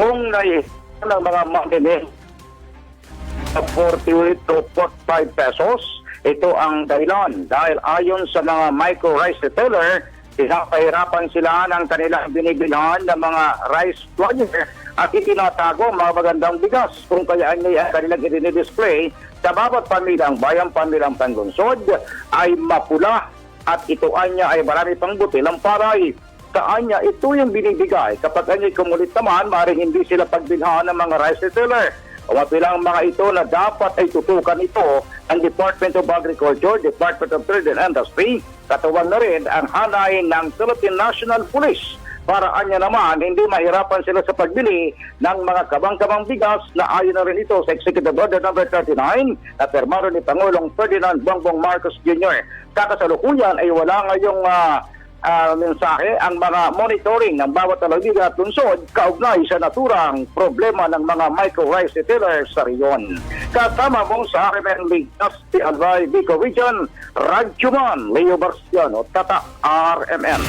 kung ng mga mamimili sa 48 to 45 pesos, ito ang dahilan dahil ayon sa mga micro rice retailer, pinapahirapan sila ng kanilang binibilhan ng mga rice flyer at itinatago mga magandang bigas kung kaya niya ang kanilang i-display sa bawat pamilyang bayang pamilyang panglunsod ay mapula at ito anya ay marami pang butilang paray. Kaanya, ito yung binibigay. Kapag kanya kumulit naman, maaaring hindi sila pagbilhan ng mga rice retailer. Umapilang mga ito na dapat ay tutukan ito ang Department of Agriculture, Department of Trade and Industry, katuwan na rin ang hanay ng Philippine National Police para anya naman hindi mahirapan sila sa pagbili ng mga kabang-kabang bigas na ayon na rin ito sa Executive Order No. 39 na permaro ni Pangulong Ferdinand Bongbong Marcos Jr. Kakasalukuyan ay wala ngayong ah, ah, mensahe ang mga monitoring ng bawat talagiga at lungsod kaugnay sa naturang problema ng mga micro-rice retailers sa riyon. Kasama mo sa RMN Ligtas, Albay, Bico Region, Radyo Man, Leo Barciano, Tata, RMN.